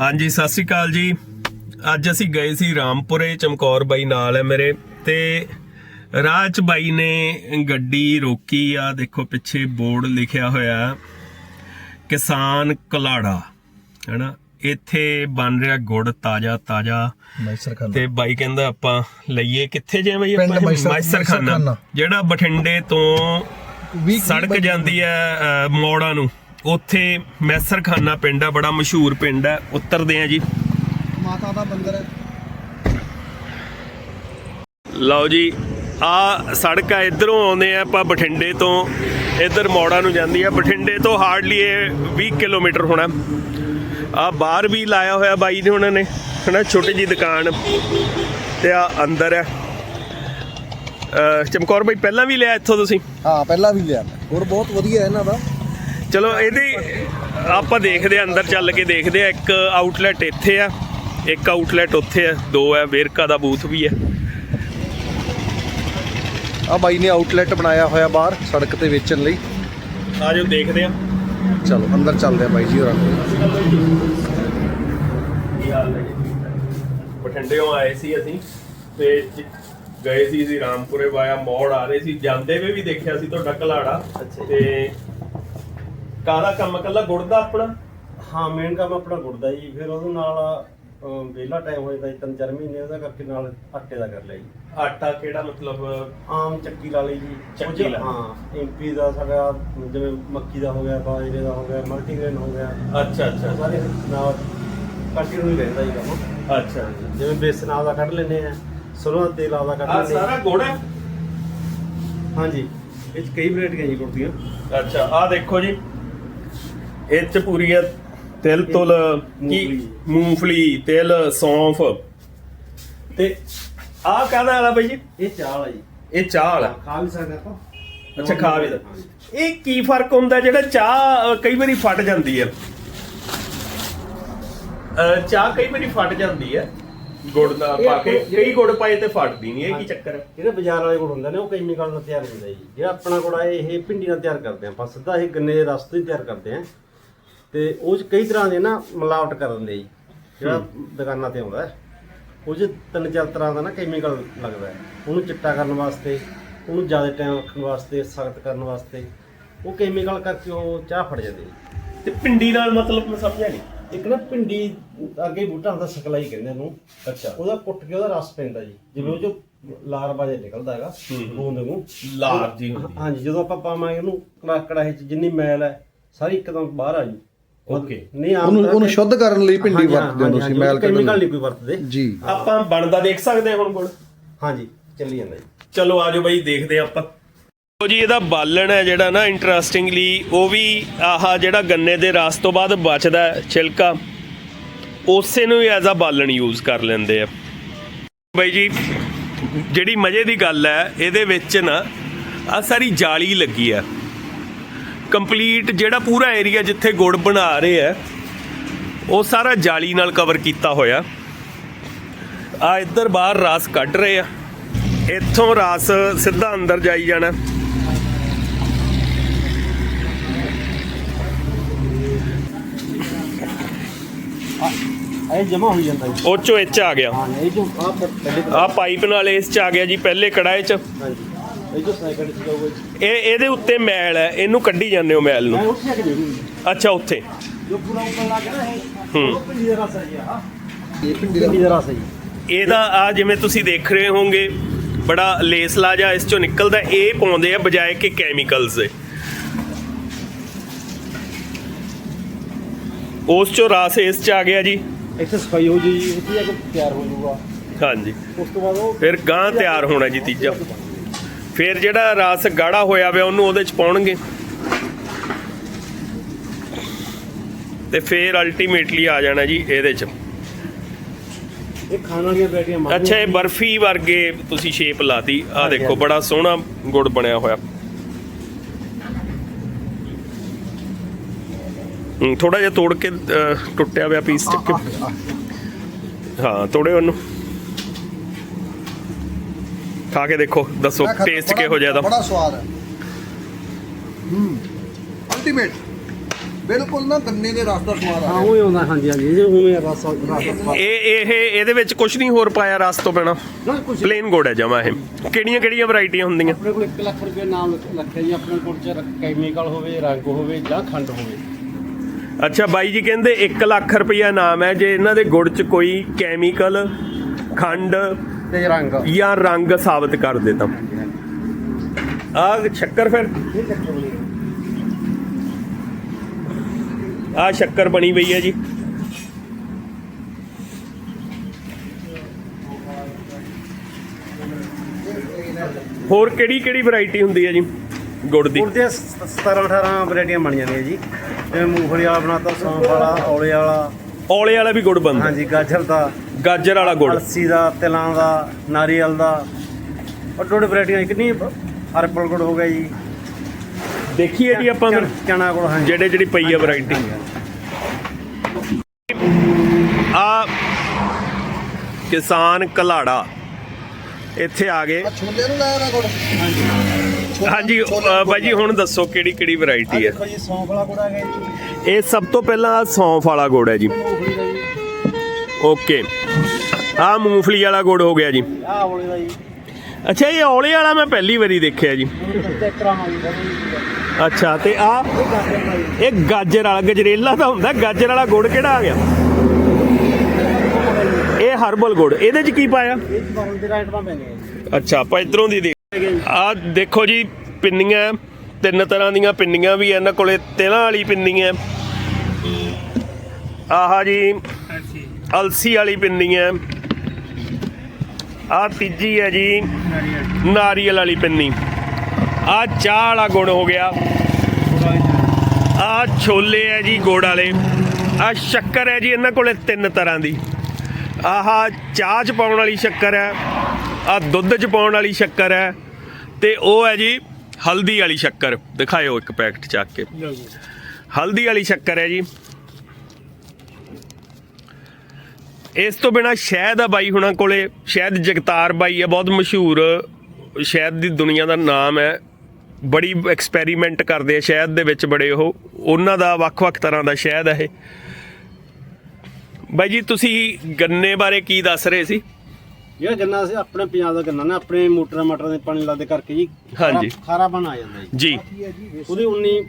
ਹਾਂਜੀ ਸਤਿ ਸ੍ਰੀ ਅਕਾਲ ਜੀ। ਅੱਜ ਅਸੀਂ ਗਏ ਸੀ ਰਾਮਪੁਰੇ ਚਮਕੌਰ ਬਾਈ ਨਾਲ ਹੈ ਮੇਰੇ। ਤੇ ਰਾਹ ਚ ਬਾਈ ਨੇ ਗੱਡੀ ਰੋਕੀ ਆ। ਦੇਖੋ ਪਿੱਛੇ ਬੋਰਡ ਲਿਖਿਆ ਹੋਇਆ ਕਿਸਾਨ ਕਲਾੜਾ ਹੈਨਾ? ਇੱਥੇ ਬਣ ਰਿਹਾ ਗੁੜ ਤਾਜ਼ਾ ਤਾਜ਼ਾ। ਤੇ ਬਾਈ ਕਹਿੰਦਾ ਆਪਾਂ ਲਈਏ। ਕਿੱਥੇ ਜੇ ਬਈ ਆਪਾਂ? ਮੈਸਰ- ਮੈਸਰਖਾਨਾ। ਜਿਹੜਾ ਬਠਿੰਡੇ ਤੋਂ ਸੜਕ ਜਾਂਦੀ ਹੈ ਮੋੜਾਂ ਨੂੰ। ਉੱਥੇ ਮੈਸਰਖਾਨਾ ਪਿੰਡ ਆ ਬੜਾ ਮਸ਼ਹੂਰ ਪਿੰਡ ਹੈ ਉਤਰਦੇ ਆ ਜੀ। ਮਾਤਾ ਦਾ ਮੰਦਿਰ ਹੈ। ਲਓ ਜੀ ਆ ਸੜਕ ਆ ਇਧਰੋਂ ਆਉਂਦੇ ਆ ਆਪਾਂ ਬਠਿੰਡੇ ਤੋਂ। ਇਧਰ ਮੋੜਾਂ ਨੂੰ ਜਾਂਦੀ ਆ। ਬਠਿੰਡੇ ਤੋਂ ਹਾਰਡਲੀ ਇਹ 20 ਕਿਲੋਮੀਟਰ ਹੋਣਾ। ਆ ਬਾਹਰ ਵੀ ਲਾਇਆ ਹੋਇਆ ਬਾਈ ਨੇ ਉਹਨਾਂ ਨੇ ਹਨਾ ਛੋਟੀ ਜੀ ਦੁਕਾਨ। ਤੇ ਆ ਅੰਦਰ ਆ। ਅ, ਚਮਕੌਰ ਬਾਈ ਪਹਿਲਾਂ ਵੀ ਲਿਆ ਇੱਥੋਂ ਤੁਸੀਂ? ਹਾਂ ਪਹਿਲਾਂ ਵੀ ਲਿਆ। ਹੋਰ ਬਹੁਤ ਵਧੀਆ ਹੈ ਇਹਨਾਂ ਦਾ। ਚਲੋ ਇਹਦੀ ਆਪਾਂ ਦੇਖਦੇ ਆ ਅੰਦਰ ਚੱਲ ਕੇ ਦੇਖਦੇ ਆ ਇੱਕ ਆਊਟਲੈਟ ਇੱਥੇ ਆ ਇੱਕ ਆਊਟਲੈਟ ਉੱਥੇ ਆ ਦੋ ਆ ਵੇਰਕਾ ਦਾ ਬੂਥ ਵੀ ਹੈ ਆ ਬਾਈ ਨੇ ਆਊਟਲੈਟ ਬਣਾਇਆ ਹੋਇਆ ਬਾਹਰ ਸੜਕ ਤੇ ਵੇਚਣ ਲਈ। ਆਜੋ ਦੇਖਦੇ ਆ ਚਲੋ ਅੰਦਰ ਚੱਲਦੇ ਆ ਬਾਈ ਜੀ ਹੋਰਾਂ ਕੋਲ ਬਠਿੰਡੇੋਂ ਆਏ ਸੀ ਅਸੀਂ ਤੇ ਜ- ਗਏ ਸੀ ਅਸੀਂ ਰਾਮਪੁਰੇ ਵਾਇਆ ਮੋੜ ਆ ਰਹੇ ਸੀ। ਜਾਂਦੇ ਵੇ ਵੀ ਦੇਖਿਆ ਸੀ ਤੁਹਾਡਾ ਕਲਾੜਾ ਤੇ ਕਾਹਦਾ ਕੰਮ ਕੱਲਾ ਗੁੜ ਦਾ ਆਪਣਾ? ਹਾਂ ਮੇਨ ਕੰਮ ਆਪਣਾ ਗੁੜਦਾ ਜੀ। ਫਿਰ ਉਹਦੇ ਨਾਲ ਵਿਹਲਾ ਟਾਈਮ ਹੋ ਜਾਂਦਾ ਜੀ ਤਿੰਨ ਚਾਰ ਮਹੀਨੇ ਉਹਦਾ ਕਰਕੇ ਨਾਲ ਆਟੇ ਦਾ ਕਰ ਲਿਆ ਜੀ। ਆਟਾ ਕਿਹੜਾ ਮਤਲਬ? ਆਮ ਚੱਕੀ ਲਾ ਲਈ ਜੀ। ਚੱਕੀ ਉਹ 'ਚ- ਲਾ। ਲਈ। ਹਾਂ ਐਮਪੀ ਦਾ ਸਾਡਾ ਜਿਵੇਂ ਮੱਕੀ ਦਾ ਹੋ ਗਿਆ ਬਾਜਰੇ ਦਾ ਹੋ ਗਿਆ ਮਲਟੀਗ੍ਰੇਨ ਹੋ ਗਿਆ। ਅੱਛਾ ਉਹ ਅੱਛਾ ਸਾਰੇ ਨਾਲ ਕੰਟੀਨਿਊ ਹੀ ਰਹਿੰਦਾ ਜੀ ਕੰਮ। ਅੱਛਾ ਜਿਵੇਂ ਬੇਸਨ ਆਪਦਾ ਕੱਢ ਲੈਂਦੇ ਆ ਸਰੋਂ ਦਾ ਤੇਲ ਆਪਦਾ ਕੱਢ ਆ ਲੈਂਦੇ ਸਾਰਾ ਆ ਗੁੜ ਹੈ? ਹਾਂਜੀ। ਇਹ 'ਚ ਕਈ ਵੈਰਾਈਟੀਆਂ ਜੀ ਗੁੜ ਦੀਆਂ। ਅੱਛਾ ਆ ਦੇਖੋ ਜੀ। ਇਹ ਚ ਪੂਰੀ ਹੈ ਤਿਲ ਤੁਲ ਕੀ? ਮੂੰਗਫਲੀ। ਤਿਲ ਸੌਂਫ। ਤੇ ਆ ਕਾਹਦਾ ਵਾਲਾ ਬਾਈ ਜੀ? ਇਹ ਚਾਲ ਆ ਜੀ। ਇਹ ਚਾਹ ਵਾਲਾ ਖਾ ਵੀ ਸਕਦੇ ਆਪਾਂ। ਅੱਛਾ ਖਾ ਵੀ ਦਾ ਹਾਂਜੀ। ਇਹ ਕੀ ਫ਼ਰਕ ਹੁੰਦਾ ਜਿਹੜਾ ਚਾਹ ਕਈ ਵਾਰੀ ਫਟ ਜਾਂਦੀ ਹੈ? ਚਾਹ ਕਈ ਵਾਰੀ ਫਟ ਜਾਂਦੀ ਹੈ। ਗੁੜ ਦਾ ਪਾ ਕੇ। ਕਈ ਗੁੜ ਪਾਏ ਤੇ ਫਟਦੀ ਨਹੀਂ ਇਹ ਕੀ ਚੱਕਰ ਹੈ? ਜਿਹੜੇ ਬਾਜ਼ਾਰ ਵਾਲੇ ਗੁੜ ਹੁੰਦੇ ਨੇ ਉਹ ਕੈਮੀਕਲ ਨਾਲ ਤਿਆਰ ਹੁੰਦਾ ਜੀ। ਜਿਹੜਾ ਆਪਣਾ ਗੁੜ ਆ ਇਹ ਭਿੰਡੀ ਨਾਲ ਤਿਆਰ ਕਰਦੇ ਆ। ਆਪਾਂ ਸਿੱਧਾ ਇਹ ਗੰਨੇ ਦੇ ਰਸ ਤੋਂ ਹੀ ਤਿਆਰ ਕਰਦੇ ਆ। ਤੇ ਉਹ ਚ ਕਈ ਤਰ੍ਹਾਂ ਦੇ ਨਾ ਮਿਲਾਵਟ ਕਰ ਦਿੰਦੇ ਜੀ। ਜਿਹੜਾ ਦੁਕਾਨਾਂ ਤੇ ਆਉਂਦਾ ਹੈ। ਉਹ ਚ ਤਿੰਨ ਚਾਰ ਤਰ੍ਹਾਂ ਦਾ ਨਾ ਕੈਮੀਕਲ ਲੱਗਦਾ ਹੈ। ਉਹਨੂੰ ਚਿੱਟਾ ਕਰਨ ਵਾਸਤੇ ਉਹਨੂੰ ਜ਼ਿਆਦਾ ਟਾਈਮ ਰੱਖਣ ਵਾਸਤੇ ਸਖਤ ਕਰਨ ਵਾਸਤੇ ਉਹ ਕੈਮੀਕਲ ਕਰਕੇ ਉਹ ਚਾਹ ਫੜ ਜਾਂਦੇ ਜੀ ਤੇ ਪਿੰਡੀ ਨਾਲ ਮਤਲਬ ਮੈਂ ਸਮਝਿਆ ਨਹੀਂ ਇੱਕ ਨਾ ਭਿੰਡੀ ਅੱਗੇ ਬੂਟਾ ਹੁੰਦਾ ਸਕਲਾਈ ਕਹਿੰਦੇ ਉਹਨੂੰ। ਅੱਛਾ। ਉਹਦਾ ਪੁੱਟ ਕੇ ਉਹਦਾ ਰਸ ਪੈਂਦਾ ਜੀ। ਜਿਵੇਂ ਉਹ ਚੋਂ ਲਾਰਵਾ ਜਿਹਾ ਨਿਕਲਦਾ ਹੈਗਾ ਹੂੰ। ਬੂੰਦ ਨੂੰ। ਲਾਰ ਜੀ ਹੁੰਦੀ ਹੈ। ਹਾਂਜੀ ਜਦੋਂ ਆਪਾਂ ਪਾਵਾਂਗੇ ਉਹਨੂੰ ਕੜਾ ਕੜਾਹੀ ਚ ਜਿੰਨੀ ਮੈਲ ਹੈ ਸਾਰੀ ਇੱਕਦਮ ਬਾਹਰ ਆ ਜੀ। Okay. ਨਹੀਂ ਆਮ ਉਹਨੂੰ ਉਹਨੂੰ ਸ਼ੁੱਧ ਕਰਨ ਲਈ ਭਿੰਡੀ ਵਰਤਦੇ ਹੋ ਤੁਸੀਂ ਮੈਲ ਕੱਢਣ ਨਹੀਂ ਲਈ। ਕੋਈ ਵਰਤਦੇ। ਜੀ। ਆਪਾਂ ਬਣਦਾ ਦੇਖ ਸਕਦੇ ਹਾਂ ਹੁਣ ਗੁੜ ਹਾਂਜੀ ਚੱਲੀ ਜਾਂਦਾ ਜੀ। ਚਲੋ ਆਜੋ ਬਈ ਦੇਖਦੇ ਆਪਾਂ। ਉਹ ਜੀ ਇਹਦਾ ਬਾਲਣ ਹੈ ਜਿਹੜਾ ਨਾ ਇੰਟਰਸਟਿੰਗਲੀ ਉਹ ਵੀ ਆਹ ਜਿਹੜਾ ਗੰਨੇ ਦੇ ਰਸ ਤੋਂ ਬਾਅਦ ਬਚਦਾ ਛਿਲਕਾ। ਉਸੇ ਨੂੰ ਹੀ ਐਜ਼ ਆ ਬਾਲਣ ਯੂਜ਼ ਕਰ ਲੈਂਦੇ ਆ। ਬਈ ਜੀ ਜਿਹੜੀ ਮਜ਼ੇ ਦੀ ਗੱਲ ਹੈ ਇਹਦੇ ਵਿੱਚ ਨਾ ਆ ਸਾਰੀ ਜਾਲੀ ਲੱਗੀ ਆ ਕੰਪਲੀਟ ਜਿਹੜਾ ਪੂਰਾ ਏਰੀਆ ਜਿੱਥੇ ਗੁੜ ਬਣਾ ਰਹੇ ਆ ਉਹ ਸਾਰਾ ਜਾਲੀ ਨਾਲ ਕਵਰ ਕੀਤਾ ਹੋਇਆ। ਆ ਇੱਧਰ ਬਾਹਰ ਰਸ ਕੱਢ ਰਹੇ ਆ। ਇੱਥੋਂ ਰਸ ਸਿੱਧਾ ਅੰਦਰ ਜਾਈ ਜਾਣਾ। ਇਹ ਜਮਾ ਹੋ ਜਾਂਦਾ ਉਹ ਚੋਂ ਇਹ 'ਚ ਆ ਗਿਆ। ਹਾਂ ਇਹ ਜੋ ਆ ਪਾਈਪ ਨਾਲ ਇਸ ਚ ਆ ਗਿਆ ਜੀ ਪਹਿਲੇ ਕੜਾਏ ਚ। ਹਾਂਜੀ। ਇਹ ਜੋ ਸਾਈਕਲ ਚ ਜਾਊਗਾ ਜੀ ਇਹ ਇਹਦੇ ਉੱਤੇ ਮੈਲ ਹੈ ਇਹਨੂੰ ਕੱਢੀ ਜਾਂਦੇ ਹੋ ਮੈਲ ਮੈਂ ਨੂੰ ਉੱਠ ਕੇ ਦੇਖੂੰਗੀ। ਅੱਛਾ ਉੱਥੇ। ਜੋ ਪੂਰਾ ਉੱਪਰ ਲੱਗ ਗਿਆ ਨਾ ਇਹ ਹੂੰ। ਉਹ ਭਿੰਡੀ ਦਾ ਰਸ ਹੈ ਜੀ ਆਹ। ਇਹ ਭਿੰਡੀ ਭਿੰਡੀ ਦਾ ਰਸ ਹੈ ਜੀ। ਇਹਦਾ ਆ ਜਿਵੇਂ ਤੁਸੀਂ ਦੇਖ ਰਹੇ ਹੋਵੋਗੇ ਬੜਾ ਲੇਸਲਾ ਜਿਹਾ ਇਸ ਚੋਂ ਨਿਕਲਦਾ ਇਹ ਪਾਉਂਦੇ ਆ ਬਜਾਏ ਕਿ ਕੈਮੀਕਲਸ ਦੇ। ਉਸ ਚੋਂ ਰਸ ਇਸ ਚ ਆ ਗਿਆ ਜੀ। ਇੱਥੇ ਸਫ਼ਾਈ ਹੋ ਜੀ ਇੱਥੇ ਜਾ ਕੇ ਤਿਆਰ ਹੋ ਜਾਊਗਾ ਹਾਂਜੀ। ਉਸ ਤੋਂ ਬਾਅਦ ਉਹ ਫਿਰ ਗਾਂ ਤਿਆਰ ਹੋਣਾ ਜੀ ਤੀਜਾ। ਫਿਰ ਜਿਹੜਾ ਰਸ ਗਾੜਾ ਹੋਇਆ ਪਿਆ ਉਹਨੂੰ ਉਹਦੇ ਚ ਪਾਉਣਗੇ। ਤੇ ਫਿਰ ਅਲਟੀਮੇਟਲੀ ਆ ਜਾਣਾ ਜੀ ਇਹਦੇ ਚ। ਇਹ ਖਾਣ ਵਾਲੀਆਂ ਵੈਰਾਈਟੀਆਂ ਮਾਰ ਅੱਛਾ ਇਹ ਬਰਫੀ ਵਰਗੇ ਤੁਸੀਂ ਸ਼ੇਪ ਲਾਤੀ। ਆ ਦੇਖੋ ਬੜਾ ਸੋਹਣਾ ਗੁੜ ਬਣਿਆ ਹੋਇਆ। ਥੋੜਾ ਜਿਹਾ ਤੋੜ ਕੇ ਅਹ, ਟੁੱਟਿਆ ਹੋਇਆ ਪੀਸ ਚੱਕ ਹਾਂ ਤੋੜੇ ਉਹਨੂੰ। ਖਾ ਕੇ ਦੇਖੋ ਦੱਸੋ ਟੇਸਟ ਕਿਹੋ ਜਿਹਾ ਦਾ ਬੜਾ ਸਵਾਦ ਹੈ। ਹੂੰ ਅਲਟੀਮੇਟ ਬਿਲਕੁਲ ਨਾ ਗੰਨੇ ਦੇ ਰਸ ਦਾ ਸਵਾਦ ਹਾਂ ਉਹ ਹੀ ਆਉਂਦਾ ਹਾਂਜੀ ਹਾਂਜੀ ਇਹ ਉਵੇਂ ਰਸ ਰਸ ਇਹ ਇਹ ਇਹਦੇ ਵਿੱਚ ਕੁਝ ਨਹੀਂ ਹੋਰ ਪਾਇਆ ਰਸ ਤੋਂ ਬਿਨਾ? ਨਾ ਕੁਝ ਪਲੇਨ ਗੁੜ ਹੈ ਜਮਾ ਇਹ। ਕਿਹੜੀਆਂ ਕਿਹੜੀਆਂ ਵੈਰਾਈਟੀਆਂ ਹੁੰਦੀਆਂ? ਆਪਣੇ ਕੋਲ 1 ਲੱਖ ਰੁਪਏ ਨਾਮ ਲੱਖਿਆ ਜੀ ਆਪਣੇ ਕੋਲ ਚ ਕੈਮੀਕਲ ਹੋਵੇ ਰੰਗ ਹੋਵੇ ਜਾਂ ਖੰਡ ਹੋਵੇ। ਅੱਛਾ ਬਾਈ ਜੀ ਕਹਿੰਦੇ 1 ਲੱਖ ਰੁਪਈਆ ਨਾਮ ਹੈ ਜੇ ਇਹਨਾਂ ਦੇ ਗੁੜ 'ਚ ਕੋਈ ਕੈਮੀਕਲ ਖੰਡ ਤੇ ਰੰਗ। ਜਾਂ ਰੰਗ ਸਾਬਤ ਕਰ ਦੇ ਤਾਂ। ਆ ਸ਼ੱਕਰ ਫਿਰ। ਆ ਸ਼ੱਕਰ ਬਣੀ ਪਈ ਹੈ ਜੀ। ਹੋਰ ਕਿਹੜੀ ਕਿਹੜੀ ਵੈਰਾਈਟੀ ਹੁੰਦੀ ਹੈ ਜੀ? ਗੁੜ ਦੀ। ਗੁੜ ਦੀਆਂ 17 18 ਵੈਰਾਈਟੀਆਂ ਬਣ ਜਾਂਦੀਆਂ ਜੀ। ਜਿਵੇਂ ਮੂੰਗਫਲੀ ਵਾਲਾ ਬਣਾਤਾ ਸੌਂਫ ਵਾਲਾ ਔਲੇ ਵਾਲਾ। ਔਲੇ ਵਾਲਾ ਵੀ ਗੁੜ ਬਣਦਾ। ਹਾਂਜੀ ਗਾਜਰ ਦਾ। ਗਾਜਰ ਵਾਲਾ ਗੁੜ। ਅਲਸੀ ਦਾ ਤਿਲਾਂ ਦਾ ਨਾਰੀਅਲ ਦਾ। ਅੱਡੋ ਅੱਡ ਵੈਰਾਈਟੀਆਂ ਕਿੰਨੀ ਹਰਪਲ ਗੁੜ ਹੋ ਗਿਆ ਜੀ। ਦੇਖੀਏ ਜੀ ਆਪਾਂ ਫਿਰ। ਚਣ- ਗੁੜ ਹਾਂਜੀ। ਜਿਹੜੇ ਜਿਹੜੀ ਪਈ ਆ ਵੈਰਾਈਟੀ ਆ ਕਿਸਾਨ ਕਲਾੜਾ ਇੱਥੇ ਆ ਗਏ। ਛੋਲੇ ਨੂੰ ਲਾਇਆ ਨਾ ਗੁੜ। ਹਾਂਜੀ। ਬਾਈ ਜੀ ਹੁਣ ਦੱਸੋ ਕਿਹੜੀ ਕਿਹੜੀ ਵੈਰਾਈਟੀ ਹੈ ਦੇਖੋ ਜੀ ਸੌਂਫ ਵਾਲਾ ਗੁੜ ਆ ਗਿਆ ਜੀ। ਇਹ ਸਭ ਤੋਂ ਪਹਿਲਾਂ ਸੌਂਫ ਵਾਲਾ ਗੁੜ ਹੈ ਜੀ। ਓਕੇ। ਆ ਮੂੰਗਫਲੀ ਵਾਲਾ ਗੁੜ ਹੋ ਗਿਆ ਜੀ। ਆਹ ਔਲੇ ਦਾ ਜੀ। ਅੱਛਾ ਇਹ ਔਲੇ ਵਾਲਾ ਮੈਂ ਪਹਿਲੀ ਵਾਰੀ ਦੇਖਿਆ ਜੀ। ਅੱਛਾ ਤੇ ਆ ਇਹ ਗਾਜਰ ਵਾਲਾ ਗਜਰੇਲਾ ਤਾਂ ਹੁੰਦਾ ਗਾਜਰ ਵਾਲਾ ਗੁੜ ਕਿਹੜਾ ਆ ਗਿਆ? ਇਹ ਹਰਬਲ ਗੁੜ ਇਹਦੇ ਚ ਕੀ ਪਾਇਆ? ਅੱਛਾ ਆਪਾਂ ਇਧਰੋਂ ਦੀ ਦੇਖ ਆ ਦੇਖੋ ਜੀ ਪਿੰਨੀਆਂ ਤਿੰਨ ਤਰ੍ਹਾਂ ਦੀਆਂ ਪਿੰਨੀਆਂ ਵੀ ਆ ਇਹਨਾਂ ਕੋਲੇ ਤਿਲਾਂ ਵਾਲੀ ਪਿੰਨੀ ਹੈ ਆਹਾ ਜੀ ਅਲਸੀ ਵਾਲੀ ਪਿੰਨੀ ਹੈ ਆ ਤੀਜੀ ਹੈ ਜੀ ਨਾਰੀਅਲ ਵਾਲੀ ਪਿੰਨੀ। ਆ ਚਾਹ ਵਾਲਾ ਗੁੜ ਹੋ ਗਿਆ। ਆ ਛੋਲੇ ਹੈ ਜੀ ਗੁੜ ਵਾਲੇ। ਆ ਸ਼ੱਕਰ ਹੈ ਜੀ ਇਹਨਾਂ ਕੋਲੇ ਤਿੰਨ ਤਰ੍ਹਾਂ ਦੀ। ਆਹਾ ਚਾਹ ਚ ਪਾਉਣ ਵਾਲੀ ਸ਼ੱਕਰ ਹੈ ਆ ਦੁੱਧ ਚ ਪਾਉਣ ਵਾਲੀ ਸ਼ੱਕਰ ਹੈ ਤੇ ਉਹ ਹੈ ਜੀ ਹਲਦੀ ਵਾਲੀ ਸ਼ੱਕਰ। ਦਿਖਾਇਓ ਇੱਕ ਪੈਕਟ ਚੱਕ ਕੇ। ਹਲਦੀ ਵਾਲੀ ਸ਼ੱਕਰ ਹੈ ਜੀ। ਇਸ ਤੋਂ ਬਿਨਾ ਸ਼ਹਿਦ ਆ ਬਾਈ ਹੁਣਾਂ ਕੋਲੇ। ਸ਼ਹਿਦ ਜਗਤਾਰ ਬਾਈ ਹੈ ਬਹੁਤ ਮਸ਼ਹੂਰ। ਸ਼ਹਿਦ ਦੀ ਦੁਨੀਆ ਦਾ ਨਾਮ ਹੈ। ਬੜੀ ਐਕਸਪੈਰੀਮੈਂਟ ਕਰਦੇ ਆ ਸ਼ਹਿਦ ਦੇ ਵਿੱਚ ਬੜੇ ਉਹ। ਉਹਨਾਂ ਦਾ ਵੱਖ-ਵੱਖ ਤਰ੍ਹਾਂ ਦਾ ਸ਼ਹਿਦ ਹੈ ਇਹ। ਬਾਈ ਜੀ ਤੁਸੀਂ ਗੰਨੇ ਬਾਰੇ ਕੀ ਦੱਸ ਰਹੇ ਸੀ? ਜਿਹੜਾ ਗੰਨਾ ਸੀ ਆਪਣੇ ਪੰਜਾਬ ਦਾ ਗੰਨਾ ਨਾ ਆਪਣੇ ਮੋਟਰਾਂ ਮਟਰਾਂ ਦੇ ਪਾਣੀ ਲਾਦੇ ਕਰਕੇ ਜੀ ਹਾਂਜੀ। ਖਾਰਾ- ਬਣ ਆ ਜਾਂਦਾ ਜੀ। ਜੀ। ਉਹਦੀ ਉਨੀ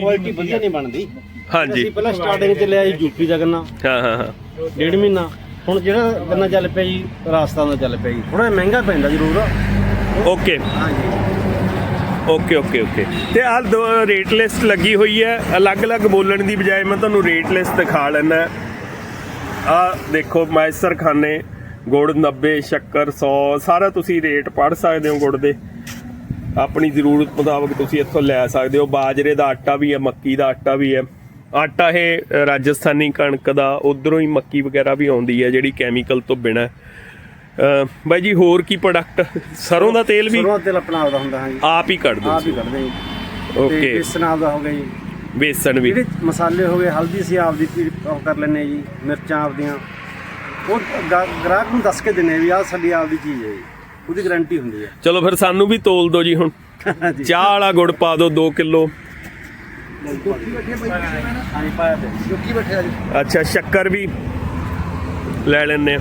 ਕੁਆਲਿਟੀ ਵਧੀਆ ਨਹੀਂ ਬਣਦੀ। ਹਾਂਜੀ। ਅਸੀਂ ਪਹਿਲਾਂ ਸਟਾਰਟਿੰਗ ਚ ਲਿਆ ਜੀ ਯੂਪੀ ਦਾ ਗੰਨਾ। ਹਾਂ ਹਾਂ ਹਾਂ। ਡੇਢ ਮਹੀਨਾ। ਹੁਣ ਜਿਹੜਾ ਗੰਨਾ ਚੱਲ ਪਿਆ ਜੀ ਰਾਜਸਥਾਨ ਦਾ ਚੱਲ ਪਿਆ ਜੀ। ਥੋੜਾ ਮਹਿੰਗਾ ਪੈਂਦਾ ਜ਼ਰੂਰ। ਓਕੇ। ਹਾਂਜੀ। Okay okay okay. ਤੇ ਆਹ ਦੋ ਰੇਟ ਲਿਸਟ ਲੱਗੀ ਹੋਈ ਹੈ। ਅਲੱਗ-ਅਲੱਗ ਬੋਲਣ ਦੀ ਬਜਾਏ ਮੈਂ ਤੁਹਾਨੂੰ ਰੇਟ ਲਿਸਟ ਦਿਖਾ ਲੈਣਾ ਆ ਦੇਖੋ ਮੈਸਰ ਖਾਨੇ ਗੁੜ 90 ਸ਼ੱਕਰ 100 ਸਾਰਾ ਤੁਸੀਂ ਰੇਟ ਪੜ ਸਕਦੇ ਹੋ ਗੁੜ ਦੇ। ਆਪਣੀ ਜ਼ਰੂਰਤ ਮੁਤਾਬਕ ਤੁਸੀਂ ਇੱਥੋਂ ਲੈ ਸਕਦੇ ਹੋ। ਬਾਜਰੇ ਦਾ ਆਟਾ ਵੀ ਹੈ ਮੱਕੀ ਦਾ ਆਟਾ ਵੀ ਹੈ। ਆਟਾ ਇਹ ਰਾਜਸਥਾਨੀ ਕਣਕ ਦਾ ਉਧਰੋਂ ਹੀ ਮੱਕੀ ਵਗੈਰਾ ਵੀ ਆਉਂਦੀ ਹੈ ਜਿਹੜੀ ਕੈਮੀਕਲ ਤੋਂ ਬਿਨਾ। ਬਾਈ ਜੀ ਹੋਰ ਕੀ ਪ੍ਰੋਡਕਟ ਸਰੋਂ ਦਾ ਤੇਲ ਵੀ? ਸਰੋਂ ਦਾ ਤੇਲ ਆਪਣਾ ਆਪਦਾ ਹੁੰਦਾ ਹਾਂਜੀ। ਆਪ ਹੀ ਕੱਢ ਦੋ ਆਪ ਹੀ ਕੱਢਦੇ ਜੀ। ਓਕੇ ਬੇਸਣ ਆਪਦਾ ਹੋ ਗਿਆ ਜੀ। ਬੇਸਣ ਵੀ। ਜਿਹੜੇ ਮਸਾਲੇ ਹੋ ਗਏ ਹਲਦੀ ਸੀ ਆਪਦੀ ਕਰ ਲੈਨੇ ਜੀ ਮਿਰਚਾਂ ਆਪਦੀਆਂ। ਉਹ ਗ੍ਰਾਹਕ ਨੂੰ ਦੱਸ ਕੇ ਦਿੰਨੇ ਵੀ ਆਹ ਸਾਡੀ ਆਪਦੀ ਚੀਜ਼ ਹੈ ਜੀ। ਉਹਦੀ ਗਾਰੰਟੀ ਹੁੰਦੀ ਹੈ। ਚਲੋ ਫਿਰ ਸਾਨੂੰ ਵੀ ਤੋਲ ਦਿਓ ਜੀ ਹੁਣ। ਚਾਹ ਵਾਲਾ ਗੁੜ ਪਾ ਦਿਓ 2 ਕਿਲੋ। ਜੁੱਕੀ ਅੱਛਾ ਸ਼ੱਕਰ ਵੀ ਲੈ ਲੈਣੇ ਆ।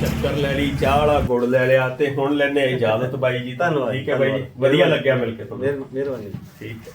ਸ਼ੱਕਰ ਲੈ ਲਈ ਚਾਹ ਵਾਲਾ ਗੁੜ ਲੈ ਲਿਆ ਤੇ ਹੁਣ ਲੈਣੇ ਇਜਾਜ਼ਤ ਬਾਈ ਜੀ। ਧੰਨਵਾਦ। ਠੀਕ ਹੈ ਬਾਈ ਜੀ ਵਧੀਆ ਲੱਗਿਆ ਮਿਲ ਕੇ ਤੁਹਾਨੂੰ। ਮਿਹਰ- ਮਿਹਰਬਾਨੀ। ਠੀਕ ਹੈ।